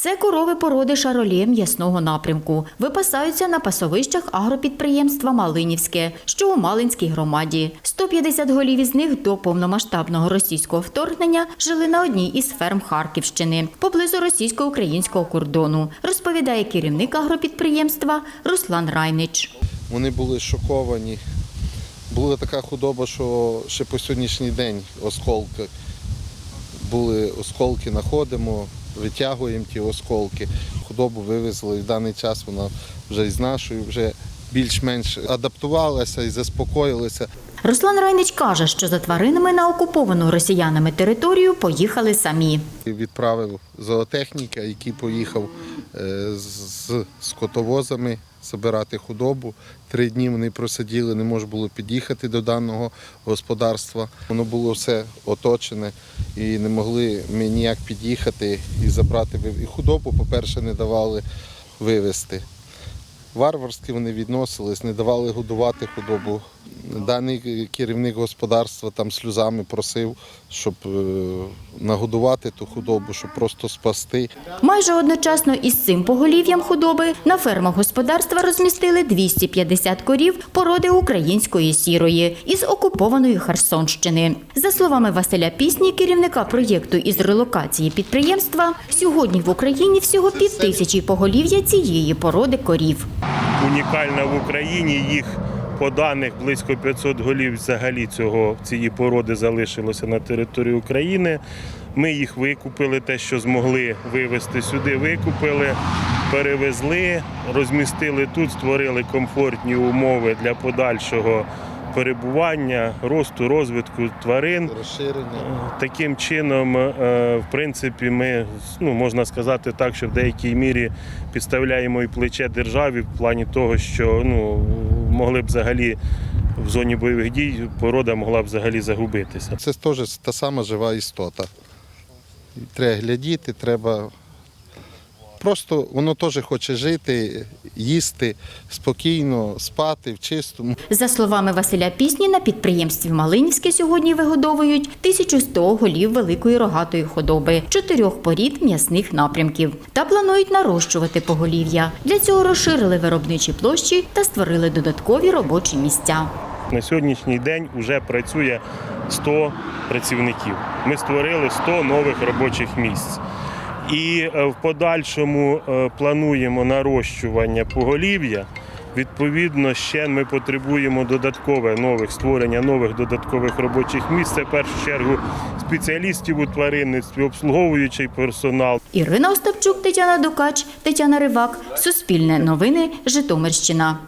Це корови породи шаролє м'ясного напрямку. Випасаються на пасовищах агропідприємства Малинівське, що у Малинській громаді. 150 голів із них до повномасштабного російського вторгнення жили на одній із ферм Харківщини поблизу російсько-українського кордону, розповідає керівник агропідприємства Руслан Райнич. Вони були шоковані. Була така худоба, що ще по сьогоднішній день осколки. Були осколки, знаходимо, витягуємо ті осколки. Худобу вивезли. І в даний час вона вже із нашою вже більш-менш адаптувалася і заспокоїлася. Руслан Райнич каже, що за тваринами на окуповану росіянами територію поїхали самі. Відправив зоотехніка, який поїхав е, з скотовозами забирати худобу. Три дні вони просиділи, не можна було під'їхати до даного господарства. Воно було все оточене і не могли ми ніяк під'їхати і забрати. І худобу, по-перше, не давали вивезти. Варварськи вони відносились, не давали годувати худобу. Даний керівник господарства там сльозами просив, щоб е, нагодувати ту худобу, щоб просто спасти. Майже одночасно із цим поголів'ям худоби на фермах господарства розмістили 250 корів породи української сірої із окупованої Херсонщини. За словами Василя Пісні, керівника проєкту із релокації підприємства, сьогодні в Україні всього півтисячі поголів'я цієї породи корів. Унікальна в Україні. Їх по даних близько 500 голів взагалі цього цієї породи залишилося на території України. Ми їх викупили, те, що змогли вивезти сюди, викупили, перевезли, розмістили тут, створили комфортні умови для подальшого перебування, росту, розвитку тварин. Розширення. Таким чином, е, в принципі, ми ну можна сказати так, що в деякій мірі підставляємо і плече державі в плані того, що ну могли б взагалі в зоні бойових дій порода могла б взагалі загубитися. Це теж та сама жива істота. Треба глядіти, треба. Просто воно теж хоче жити, їсти спокійно, спати в чистому. За словами Василя Пісні, на підприємстві Малинівське сьогодні вигодовують 1100 голів великої рогатої худоби, чотирьох порід м'ясних напрямків та планують нарощувати поголів'я. Для цього розширили виробничі площі та створили додаткові робочі місця. На сьогоднішній день вже працює 100 працівників. Ми створили 100 нових робочих місць. І е, в подальшому е, плануємо нарощування поголів'я. Відповідно, ще ми потребуємо додаткове нових створення нових додаткових робочих місць. Це в першу чергу спеціалістів у тваринництві, обслуговуючий персонал. Ірина Остапчук, Тетяна Дукач, Тетяна Ривак, Суспільне новини, Житомирщина.